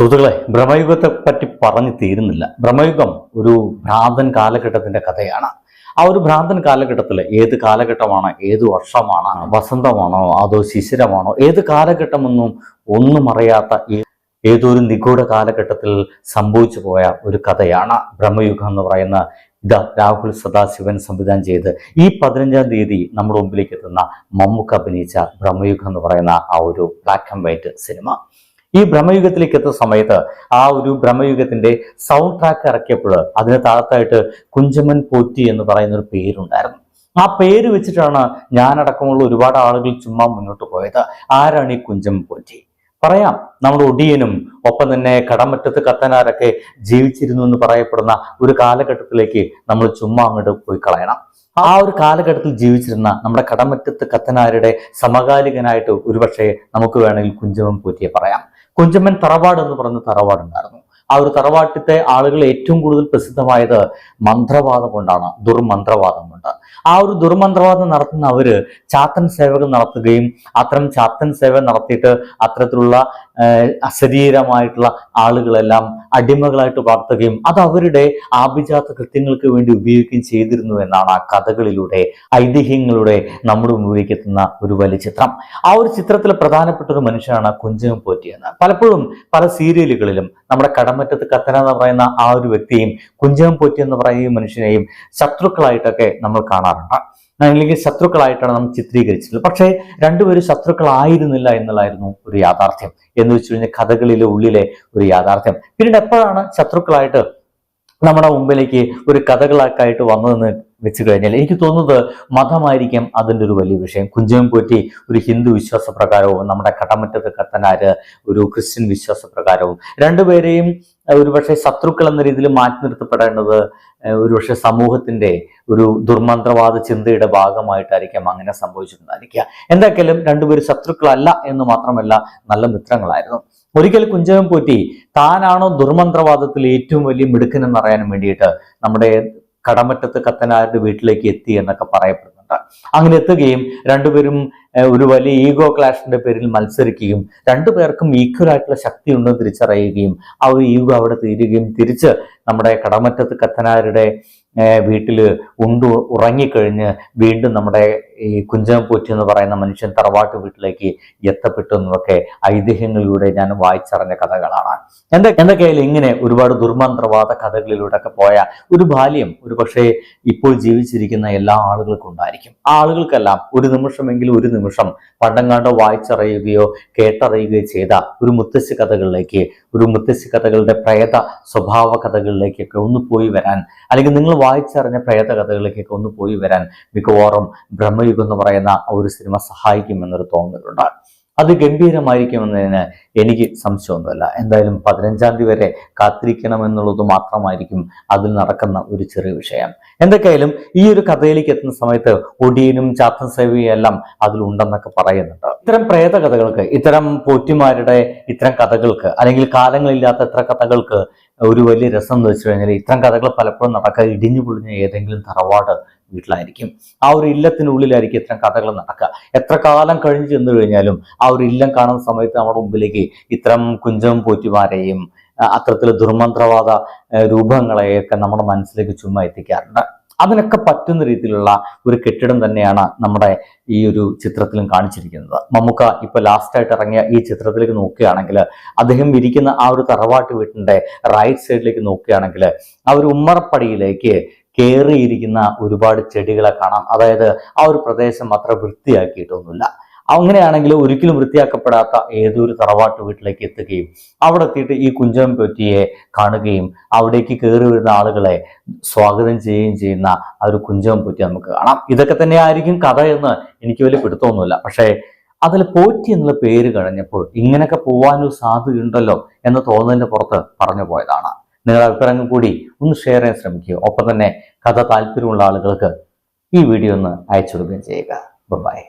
സുഹൃത്തുക്കളെ ബ്രഹ്മയുഗത്തെ പറ്റി പറഞ്ഞു തീരുന്നില്ല. ബ്രഹ്മയുഗം ഒരു ഭ്രാന്തൻ കാലഘട്ടത്തിന്റെ കഥയാണ്. ആ ഒരു ഭ്രാന്തൻ കാലഘട്ടത്തിൽ ഏത് കാലഘട്ടമാണ് ഏത് വർഷമാണ് വസന്തമാണോ അതോ ശിശിരമാണോ ഏത് കാലഘട്ടമെന്നും ഒന്നും അറിയാത്ത ഏതോ ഏതൊരു നിഗൂഢ കാലഘട്ടത്തിൽ സംഭവിച്ചു പോയ ഒരു കഥയാണ് ബ്രഹ്മയുഗം എന്ന് പറയുന്ന ഇതാ രാഹുൽ സദാശിവൻ സംവിധാനം ചെയ്ത് ഈ പതിനഞ്ചാം തീയതി നമ്മുടെ മുമ്പിലേക്ക് എത്തുന്ന മമ്മൂക്ക് അഭിനയിച്ച ബ്രഹ്മയുഗം എന്ന് പറയുന്ന ആ ഒരു ബ്ലാക്ക് ആൻഡ് വൈറ്റ് സിനിമ ഈ ബ്രഹ്മയുഗത്തിലേക്ക് എത്തുന്ന സമയത്ത് ആ ഒരു ബ്രഹ്മയുഗത്തിന്റെ സൗണ്ട് ട്രാക്ക് ഇറക്കിയപ്പോൾ അതിന് താഴത്തായിട്ട് കുഞ്ചമൻ പോറ്റി എന്ന് പറയുന്ന ഒരു പേരുണ്ടായിരുന്നു. ആ പേര് വെച്ചിട്ടാണ് ഞാനടക്കമുള്ള ഒരുപാട് ആളുകൾ ചുമ്മാ മുന്നോട്ട് പോയത്. ആരാണ് ഈ കുഞ്ചമൻ പോറ്റി? പറയാം. നമ്മുടെ ഒടിയനും ഒപ്പം തന്നെ കടമറ്റത്ത് കത്തനാരൊക്കെ ജീവിച്ചിരുന്നു എന്ന് പറയപ്പെടുന്ന ഒരു കാലഘട്ടത്തിലേക്ക് നമ്മൾ ചുമ്മാ അങ്ങോട്ട് പോയി കളയണം. ആ ഒരു കാലഘട്ടത്തിൽ ജീവിച്ചിരുന്ന നമ്മുടെ കടമറ്റത്ത് കത്തനാരുടെ സമകാലികനായിട്ട് ഒരുപക്ഷെ നമുക്ക് വേണമെങ്കിൽ കുഞ്ചമൻ പോറ്റിയെ പറയാം. കുഞ്ചമ്മൻ തറവാട് എന്ന് പറഞ്ഞ തറവാടുണ്ടായിരുന്നു. ആ ഒരു തറവാട്ടിത്തെ ആളുകൾ ഏറ്റവും കൂടുതൽ പ്രസിദ്ധമായത് മന്ത്രവാദം കൊണ്ടാണ് ദുർമന്ത്രവാദം ആ ഒരു ദുർമന്ത്രവാദം നടത്തുന്ന അവർ ചാത്തൻ സേവകൾ നടത്തുകയും അത്തരം ചാത്തൻ സേവ നടത്തിയിട്ട് അത്തരത്തിലുള്ള അശരീരമായിട്ടുള്ള ആളുകളെല്ലാം അടിമകളായിട്ട് വളർത്തുകയും അത് അവരുടെ ആഭിജാത കൃത്യങ്ങൾക്ക് വേണ്ടി ഉപയോഗിക്കുകയും ചെയ്തിരുന്നു എന്നാണ് ആ കഥകളിലൂടെ ഐതിഹ്യങ്ങളുടെ നമ്മുടെ മുമ്പിലേക്ക് എത്തുന്ന ഒരു വലിയ ചിത്രം. ആ ഒരു ചിത്രത്തിലെ പ്രധാനപ്പെട്ട ഒരു മനുഷ്യനാണ് കുഞ്ചകം പോറ്റിയെന്ന് പലപ്പോഴും പല സീരിയലുകളിലും നമ്മുടെ കടമറ്റത്ത് കത്തന എന്ന് പറയുന്ന ആ ഒരു വ്യക്തിയും കുഞ്ചകം പോറ്റി എന്ന് പറയുന്ന മനുഷ്യനെയും ശത്രുക്കളായിട്ടൊക്കെ നമ്മൾ കാണാറുണ്ട്. അല്ലെങ്കിൽ ശത്രുക്കളായിട്ടാണ് നമ്മൾ ചിത്രീകരിച്ചിട്ടുള്ളത്. പക്ഷേ രണ്ടുപേരും ശത്രുക്കളായിരുന്നില്ല എന്നുള്ളായിരുന്നു ഒരു യാഥാർത്ഥ്യം. എന്ന് വെച്ച് കഴിഞ്ഞാൽ കഥകളിലെ ഉള്ളിലെ ഒരു യാഥാർത്ഥ്യം. പിന്നീട് എപ്പോഴാണ് ശത്രുക്കളായിട്ട് നമ്മുടെ മുമ്പിലേക്ക് ഒരു കഥകളായിട്ട് വന്നതെന്ന് വെച്ച് കഴിഞ്ഞാൽ എനിക്ക് തോന്നുന്നത് മതമായിരിക്കും അതിന്റെ ഒരു വലിയ വിഷയം. കുഞ്ചകം പോറ്റി ഒരു ഹിന്ദു വിശ്വാസ പ്രകാരവും നമ്മുടെ കടമറ്റത്ത് കത്തനാര് ഒരു ക്രിസ്ത്യൻ വിശ്വാസ പ്രകാരവും രണ്ടുപേരെയും ഒരുപക്ഷെ ശത്രുക്കൾ എന്ന രീതിയിൽ മാറ്റി നിർത്തപ്പെടേണ്ടത് ഒരുപക്ഷെ സമൂഹത്തിന്റെ ഒരു ദുർമന്ത്രവാദ ചിന്തയുടെ ഭാഗമായിട്ടായിരിക്കാം അങ്ങനെ സംഭവിച്ചിട്ടുണ്ടായിരിക്കുക. എന്തായാലും രണ്ടുപേരും ശത്രുക്കളല്ല എന്ന് മാത്രമല്ല നല്ല മിത്രങ്ങളായിരുന്നു. ഒരിക്കൽ കുഞ്ചകം പോറ്റി താനാണോ ദുർമന്ത്രവാദത്തിൽ ഏറ്റവും വലിയ മിടുക്കൻ എന്നറിയാൻ വേണ്ടിയിട്ട് നമ്മുടെ കടമറ്റത്ത് കത്തനാരുടെ വീട്ടിലേക്ക് എത്തി എന്നൊക്കെ പറയപ്പെടുന്നുണ്ട്. അങ്ങനെ എത്തുകയും രണ്ടുപേരും ഒരു വലിയ ഈഗോ ക്ലാഷിന്റെ പേരിൽ മത്സരിക്കുകയും രണ്ടുപേർക്കും ഈക്വൽ ആയിട്ടുള്ള ശക്തി ഉണ്ടെന്ന് തിരിച്ചറിയുകയും ആ ഒരു ഈഗോ അവിടെ തീരുകയും തിരിച്ച് നമ്മുടെ കടമറ്റത്ത് കത്തനാരുടെ വീട്ടിൽ ഉണ്ടു ഉറങ്ങിക്കഴിഞ്ഞ് വീണ്ടും നമ്മുടെ ഈ കുഞ്ചം പോറ്റി എന്ന് പറയുന്ന മനുഷ്യൻ തറവാട്ട് വീട്ടിലേക്ക് എത്തപ്പെട്ടു എന്നൊക്കെ ഐതിഹ്യങ്ങളിലൂടെ ഞാൻ വായിച്ചറിഞ്ഞ കഥകളാണ്. എന്താ എന്തൊക്കെയായാലും ഇങ്ങനെ ഒരുപാട് ദുർമന്ത്രവാദ കഥകളിലൂടെ ഒക്കെ പോയ ഒരു ബാല്യം ഒരു പക്ഷേ ഇപ്പോൾ ജീവിച്ചിരിക്കുന്ന എല്ലാ ആളുകൾക്കും ഉണ്ടായിരിക്കും. ആളുകൾക്കെല്ലാം ഒരു നിമിഷമെങ്കിലും ഒരു നിമിഷം പണ്ടങ്ങാണ്ടോ വായിച്ചറിയുകയോ കേട്ടറിയുകയോ ചെയ്ത ഒരു മുത്തശ്ശി കഥകളിലേക്ക് ഒരു മുത്തശ്ശി കഥകളുടെ പ്രേത സ്വഭാവ കഥകളിലേക്കൊക്കെ ഒന്ന് പോയി വരാൻ അല്ലെങ്കിൽ നിങ്ങൾ വായിച്ചറിഞ്ഞ പ്രേത കഥകളിലേക്കൊക്കെ ഒന്ന് പോയി വരാൻ മിക്കവാറും ബ്രഹ്മയുഗം എന്ന് പറയുന്ന ഒരു സിനിമ സഹായിക്കുമെന്നൊരു തോന്നലുണ്ട് അത് ഗംഭീരമായിരിക്കുമെന്നതിന് എനിക്ക് സംശയമൊന്നുമില്ല. എന്തായാലും പതിനഞ്ചാം തീയതി വരെ കാത്തിരിക്കണമെന്നുള്ളത് മാത്രമായിരിക്കും അതിൽ നടക്കുന്ന ഒരു ചെറിയ വിഷയം. എന്തൊക്കെയായാലും ഈ ഒരു കഥയിലേക്ക് എത്തുന്ന സമയത്ത് ഒടിയനും ചാത്തൻ സേവയും എല്ലാം അതിലുണ്ടെന്നൊക്കെ പറയുന്നുണ്ട്. ഇത്തരം പ്രേത കഥകൾക്ക് ഇത്തരം പോറ്റിമാരുടെ ഇത്തരം കഥകൾക്ക് അല്ലെങ്കിൽ കാലങ്ങളില്ലാത്ത ഇത്ര കഥകൾക്ക് ഒരു വലിയ രസം എന്ന് വെച്ച് കഴിഞ്ഞാൽ ഇത്തരം കഥകൾ പലപ്പോഴും നടക്കുക ഇടിഞ്ഞു പൊളിഞ്ഞ ഏതെങ്കിലും തറവാട് വീട്ടിലായിരിക്കും. ആ ഒരു ഇല്ലത്തിനുള്ളിലായിരിക്കും ഇത്തരം കഥകൾ നടക്കുക എത്ര കാലം കഴിഞ്ഞ് ചെന്ന് കഴിഞ്ഞാലും ആ ഒരു ഇല്ലം കാണുന്ന സമയത്ത് നമ്മുടെ മുമ്പിലേക്ക് ഇത്തരം കുഞ്ചം പോറ്റിമാരെയും അത്തരത്തിലെ ദുർമന്ത്രവാദ രൂപങ്ങളെയൊക്കെ നമ്മുടെ മനസ്സിലേക്ക് ചുമ്മാ എത്തിക്കാറുണ്ട്. അതിനൊക്കെ പറ്റുന്ന രീതിയിലുള്ള ഒരു കെട്ടിടം തന്നെയാണ് നമ്മുടെ ഈ ഒരു ചിത്രത്തിലും കാണിച്ചിരിക്കുന്നത്. മമ്മൂക്ക ഇപ്പൊ ലാസ്റ്റ് ആയിട്ട് ഇറങ്ങിയ ഈ ചിത്രത്തിലേക്ക് നോക്കുകയാണെങ്കിൽ അദ്ദേഹം ഇരിക്കുന്ന ആ ഒരു തറവാട്ട് വീട്ടിന്റെ റൈറ്റ് സൈഡിലേക്ക് നോക്കുകയാണെങ്കിൽ ആ ഒരു ഉമ്മറപ്പടിയിലേക്ക് കയറിയിരിക്കുന്ന ഒരുപാട് ചെടികളെ കാണാം. അതായത് ആ ഒരു പ്രദേശം അത്ര വൃത്തിയാക്കിയിട്ടൊന്നുമില്ല. അങ്ങനെയാണെങ്കിൽ ഒരിക്കലും വൃത്തിയാക്കപ്പെടാത്ത ഏതൊരു തറവാട്ട് വീട്ടിലേക്ക് എത്തുകയും അവിടെ എത്തിയിട്ട് ഈ കുഞ്ചം പെറ്റിയെ കാണുകയും അവിടേക്ക് കയറി വരുന്ന ആളുകളെ സ്വാഗതം ചെയ്യുകയും ചെയ്യുന്ന ആ ഒരു കുഞ്ചം പൊറ്റി നമുക്ക് കാണാം. ഇതൊക്കെ തന്നെ ആയിരിക്കും കഥ എന്ന് എനിക്ക് വലിയ പിടുത്തമൊന്നുമില്ല. പക്ഷേ അതിൽ പോറ്റി എന്നുള്ള പേര് കഴിഞ്ഞപ്പോൾ ഇങ്ങനെയൊക്കെ പോവാനൊരു സാധ്യതയുണ്ടല്ലോ എന്ന് തോന്നുന്നതിന്റെ പുറത്ത് പറഞ്ഞു പോയതാണ്. നിങ്ങളുടെ അഭിപ്രായങ്ങൾ കൂടി ഒന്ന് ഷെയർ ചെയ്യാൻ ശ്രമിക്കുക. ഒപ്പം തന്നെ കഥ താല്പര്യമുള്ള ആളുകൾക്ക് ഈ വീഡിയോ ഒന്ന് അയച്ചു കൊടുക്കുകയും ചെയ്യുക. ബൈ